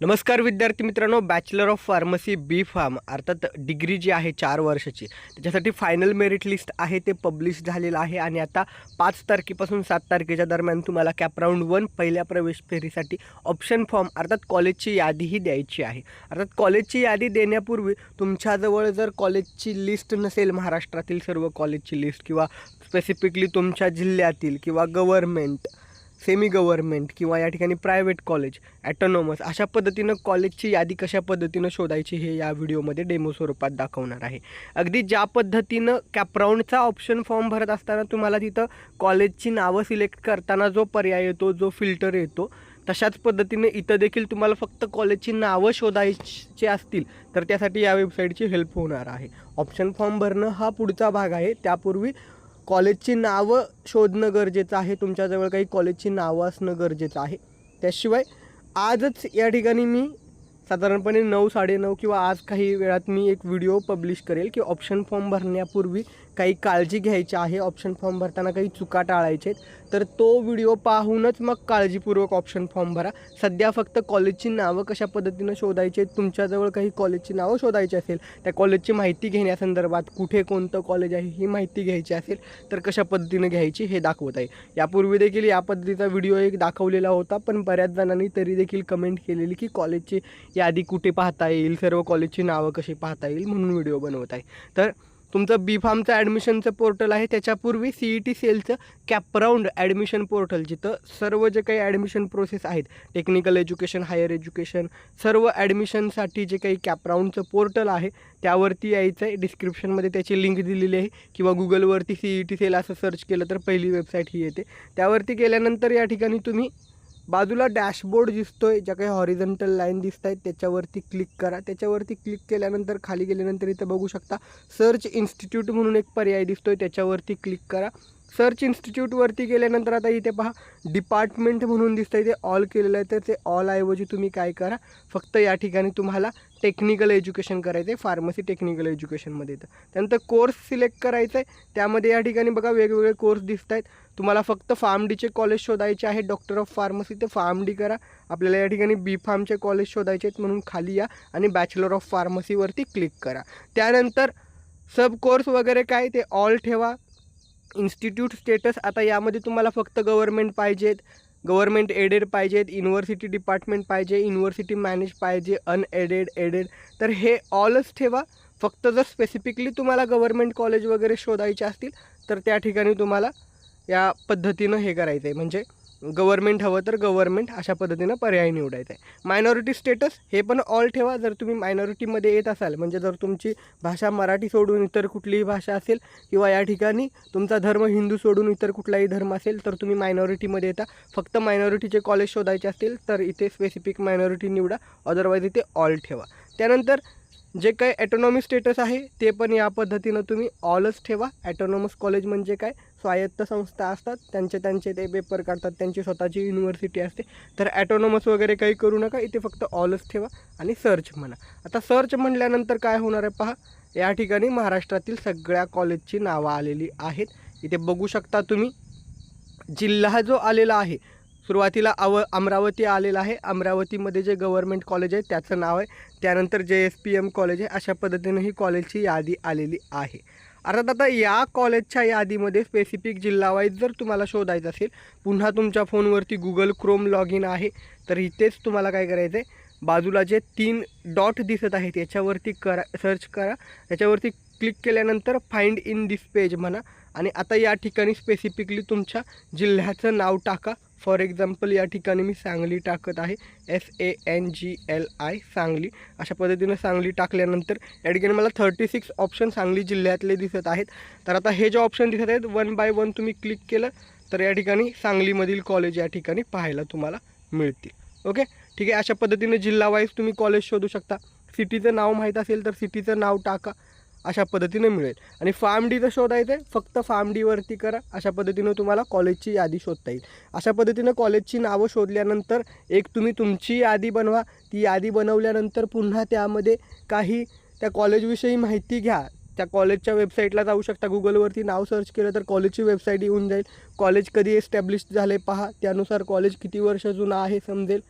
नमस्कार विद्यार्थी मित्रांनो bachelor of pharmacy B pharm अर्थात डिग्री जी आहे चार वर्षाची त्याच्यासाठी फायनल मेरिट लिस्ट आहे ते पब्लिश झालेलं आहे आणि आता पाच तारखेपासून सात तारखेच्या दरम्यान तुम्हाला कॅप राऊंड वन पहिल्या प्रवेश फेरीसाठी ऑप्शन फॉर्म अर्थात कॉलेजची यादीही द्यायची आहे. अर्थात कॉलेजची यादी देण्यापूर्वी तुमच्याजवळ जर कॉलेजची लिस्ट नसेल महाराष्ट्रातील सर्व कॉलेजची लिस्ट किंवा स्पेसिफिकली तुमच्या जिल्ह्यातील किंवा गव्हर्मेंट सेमी गव्हर्मेंट किंवा या ठिकाणी प्रायव्हेट कॉलेज ॲटोनॉमस अशा पद्धतीनं कॉलेजची यादी कशा पद्धतीनं शोधायची हे या व्हिडिओमध्ये डेमो स्वरूपात दाखवणार आहे. अगदी ज्या पद्धतीनं कॅपराऊंडचा ऑप्शन फॉर्म भरत असताना तुम्हाला तिथं कॉलेजची नावं सिलेक्ट करताना जो पर्याय येतो जो फिल्टर येतो तशाच पद्धतीने इथं देखील तुम्हाला फक्त कॉलेजची नावं शोधायची असतील तर त्यासाठी या वेबसाईटची हेल्प होणार आहे. ऑप्शन फॉर्म भरणं हा पुढचा भाग आहे. त्यापूर्वी कॉलेजची नावं शोधणं गरजेचं आहे. तुमच्याजवळ काही कॉलेजची नावं असणं गरजेचं आहे. त्याशिवाय आजच या ठिकाणी मी साधारणपणे नऊ साडेनऊ किंवा आज काही वेळात मी एक व्हिडिओ पब्लिश करेल की ऑप्शन फॉर्म भरण्यापूर्वी काही काळजी घ्यायची आहे. ऑप्शन फॉर्म भरताना काही चुका टाळायचे आहेत. तर तो व्हिडिओ पाहूनच मग काळजीपूर्वक ऑप्शन फॉर्म भरा. सध्या फक्त कॉलेजची नावं कशा पद्धतीनं शोधायची आहेत? तुमच्याजवळ काही कॉलेजची नावं शोधायची असेल? त्या कॉलेजची माहिती घेण्यासंदर्भात कुठे कोणतं कॉलेज आहे ही माहिती घ्यायची असेल? तर कशा पद्धतीनं घ्यायची हे दाखवत आहे. यापूर्वी देखील या पद्धतीचा व्हिडिओ एक दाखवलेला होता पण बऱ्याच जणांनी तरी देखील कमेंट केलेली की कॉलेजची यादी कुठे पाहता येईल सर्व कॉलेजची नावं कशी पाहता येईल म्हणून व्हिडिओ बनवत आहे. तर तुमचं बी फार्मचं ॲडमिशनचं पोर्टल आहे त्याच्यापूर्वी सी ई टी सेलचं कॅपराऊंड ॲडमिशन पोर्टल जिथं सर्व जे काही ॲडमिशन प्रोसेस आहेत टेक्निकल एज्युकेशन हायर एज्युकेशन सर्व ॲडमिशनसाठी जे काही कॅपराऊंडचं पोर्टल आहे त्यावरती यायचं आहे. डिस्क्रिप्शनमध्ये त्याची लिंक दिलेली आहे. किंवा गुगलवरती सी ई टी सेल असं सर्च केलं तर पहिली वेबसाईट ही येते. त्यावरती गेल्यानंतर या ठिकाणी तुम्ही बाजूला डॅशबोर्ड दिसतोय ज्या काही हॉरिझंटल लाईन दिसत आहेत त्याच्यावरती क्लिक करा. त्याच्यावरती क्लिक केल्यानंतर खाली गेल्यानंतर इथं बघू शकता सर्च इन्स्टिट्यूट म्हणून एक पर्याय दिसतोय त्याच्यावरती क्लिक करा. सर्च इन्स्टिट्यूटवरती गेल्यानंतर आता इथे पहा डिपार्टमेंट म्हणून दिसतंय ते ऑल केलेलं आहे. तर ते ऑल ऐवजी तुम्ही काय करा फक्त या ठिकाणी तुम्हाला टेक्निकल एज्युकेशन करायचं आहे फार्मसी टेक्निकल एज्युकेशनमध्ये येतं त्यानंतर कोर्स सिलेक्ट करायचं आहे त्यामध्ये या ठिकाणी बघा वेगवेगळे कोर्स दिसत आहेत तुम्हाला फक्त फार्म डीचे कॉलेज शोधायचे आहे डॉक्टर ऑफ फार्मसी ते फार्म डी करा. आपल्याला या ठिकाणी बी फार्मचे कॉलेज शोधायचे आहेत म्हणून खाली या आणि बॅचलर ऑफ फार्मसीवरती क्लिक करा. त्यानंतर सब कोर्स वगैरे काय ते ऑल ठेवा. इन्स्टिट्यूट स्टेटस आता यामध्ये तुम्हाला फक्त गव्हर्मेंट पाहिजेत. गव्हर्मेंट एडेड पाहिजेत युनिव्हर्सिटी डिपार्टमेंट पाहिजे युनिव्हर्सिटी मॅनेज पाहिजे अनएडेड एडेड. तर हे ऑलच ठेवा. फक्त जर स्पेसिफिकली तुम्हाला गव्हर्मेंट कॉलेज वगैरे शोधायचे असतील तर त्या ठिकाणी तुम्हाला या पद्धतीनं हे करायचं आहे म्हणजे गव्हर्मेंट हवं तर गव्हर्मेंट अशा पद्धतीनं पर्याय निवडायचा आहे. मायनॉरिटी स्टेटस हे पण ऑल ठेवा. जर तुम्ही मायनॉरिटीमध्ये येत असाल म्हणजे जर तुमची भाषा मराठी सोडून इतर कुठलीही भाषा असेल किंवा या ठिकाणी तुमचा धर्म हिंदू सोडून इतर कुठलाही धर्म असेल तर तुम्ही मायनॉरिटीमध्ये येता. फक्त मायनॉरिटीचे कॉलेज शोधायचे असतील तर इथे स्पेसिफिक मायनॉरिटी निवडा. अदरवाईज इथे ऑल ठेवा. त्यानंतर जे काही ॲटोनॉमी स्टेटस आहे ते पण या पद्धतीनं तुम्ही ऑलच ठेवा. ॲटोनॉमस कॉलेज म्हणजे काय? स्वायत्त संस्था असतात. त्यांचे त्यांचे ते पेपर काढतात. त्यांची स्वतःची युनिव्हर्सिटी असते. तर ॲटोनॉमस वगैरे काही करू नका. इथे फक्त ऑलच ठेवा आणि सर्च म्हणा. आता सर्च म्हटल्यानंतर काय होणार आहे पहा. या ठिकाणी महाराष्ट्रातील सगळ्या कॉलेजची नावं आलेली आहेत. इथे बघू शकता तुम्ही. जिल्हा जो आलेला आहे सुरुवातीला अव अमरावती आलेलं आहे. अमरावतीमध्ये जे गव्हर्मेंट कॉलेज आहे त्याचं नाव आहे. त्यानंतर जे एस पी एम कॉलेज आहे अशा पद्धतीनं ही कॉलेजची यादी आलेली आहे. अर्थात आता या कॉलेजच्या यादीमध्ये स्पेसिफिक जिल्हावाईज जर तुम्हाला शोधायचं असेल पुन्हा तुमच्या फोनवरती गुगल क्रोम लॉग इन आहे तर इथेच तुम्हाला काय करायचं आहे बाजूला जे तीन डॉट दिसत आहेत याच्यावरती करा सर्च करा. याच्यावरती क्लिक केल्यानंतर फाइंड इन दिस पेज म्हणा. आणि आता या ठिकाणी स्पेसिफिकली तुमच्या जिल्ह्याचं नाव टाका. फॉर एक्झाम्पल या ठिकाणी मी सांगली टाकत आहे. S A N G L I Sangli. अशा पद्धतीनं सांगली टाकल्यानंतर या ठिकाणी मला थर्टी सिक्स ऑप्शन सांगली जिल्ह्यातले दिसत आहेत. तर आता हे जे ऑप्शन दिसत आहेत वन बाय वन तुम्ही क्लिक केलं तर या ठिकाणी सांगलीमधील कॉलेज या ठिकाणी पाहायला तुम्हाला मिळतील. ओके ठीक आहे? अशा पद्धतीने जिल्हा वाईज तुम्ही कॉलेज शोधू शकता. सिटीचं नाव माहीत असेल तर सिटीचं नाव टाका. अशा पद्धतीने मिळेल. आणि फार्म डीचं शोधायचं आहे फक्त फार्म डीवरती करा. अशा पद्धतीनं तुम्हाला कॉलेजची यादी शोधता येईल. अशा पद्धतीनं कॉलेजची नावं शोधल्यानंतर एक तुम्ही तुमची यादी बनवा. ती यादी बनवल्यानंतर पुन्हा त्यामध्ये काही त्या कॉलेजविषयी माहिती घ्या. त्या कॉलेजच्या वेबसाईटला जाऊ शकता. गुगलवरती नाव सर्च केलं तर कॉलेजची वेबसाईट येऊन जाईल. कॉलेज कधी एस्टॅब्लिश झाले पहा. त्यानुसार कॉलेज किती वर्ष जुनं आहे समजेल.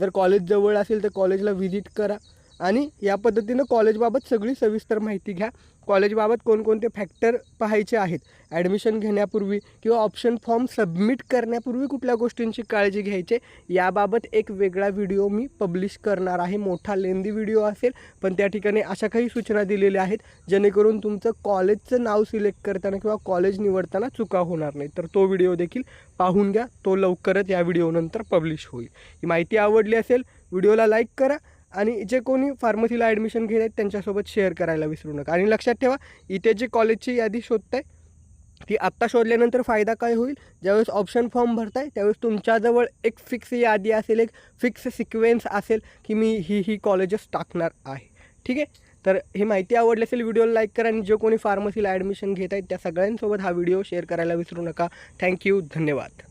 जर कॉलेज जवळ असेल तर कॉलेजला व्हिजिट करा. आणि या पद्धतीनं कॉलेजबाबत सगळी सविस्तर माहिती घ्या. कॉलेजबाबत कोणकोणते फॅक्टर पाहायचे आहेत? ॲडमिशन घेण्यापूर्वी किंवा ऑप्शन फॉर्म सबमिट करण्यापूर्वी कुठल्या गोष्टींची काळजी घ्यायची? याबाबत एक वेगळा व्हिडिओ मी पब्लिश करणार आहे. मोठा लेंदी व्हिडिओ असेल पण त्या ठिकाणी अशा काही सूचना दिलेल्या आहेत जेणेकरून तुमचं कॉलेजचं नाव सिलेक्ट करताना किंवा कॉलेज निवडताना चुका होणार नाही तर तो व्हिडिओ देखील पाहून घ्या. तो लवकरच या व्हिडिओनंतर पब्लिश होईल. ही माहिती आवडली असेल व्हिडिओला लाईक करा. आणि जे कोणी फार्मसीला ॲडमिशन घेत आहेत त्यांच्यासोबत शेअर करायला विसरू नका. आणि लक्षात ठेवा इथे जे कॉलेजची यादी शोधताय ती आत्ता शोधल्यानंतर फायदा काय होईल? ज्यावेळेस ऑप्शन फॉर्म भरताय त्यावेळेस तुमच्याजवळ एक फिक्स यादी असेल एक फिक्स सिक्वेन्स असेल की मी ही ही कॉलेजेस टाकणार आहे. ठीक आहे? तर ही माहिती आवडली असेल व्हिडिओला लाईक करा आणि जे कोणी फार्मसीला ॲडमिशन घेत आहेत त्या सगळ्यांसोबत हा व्हिडिओ शेअर करायला विसरू नका. थँक्यू धन्यवाद.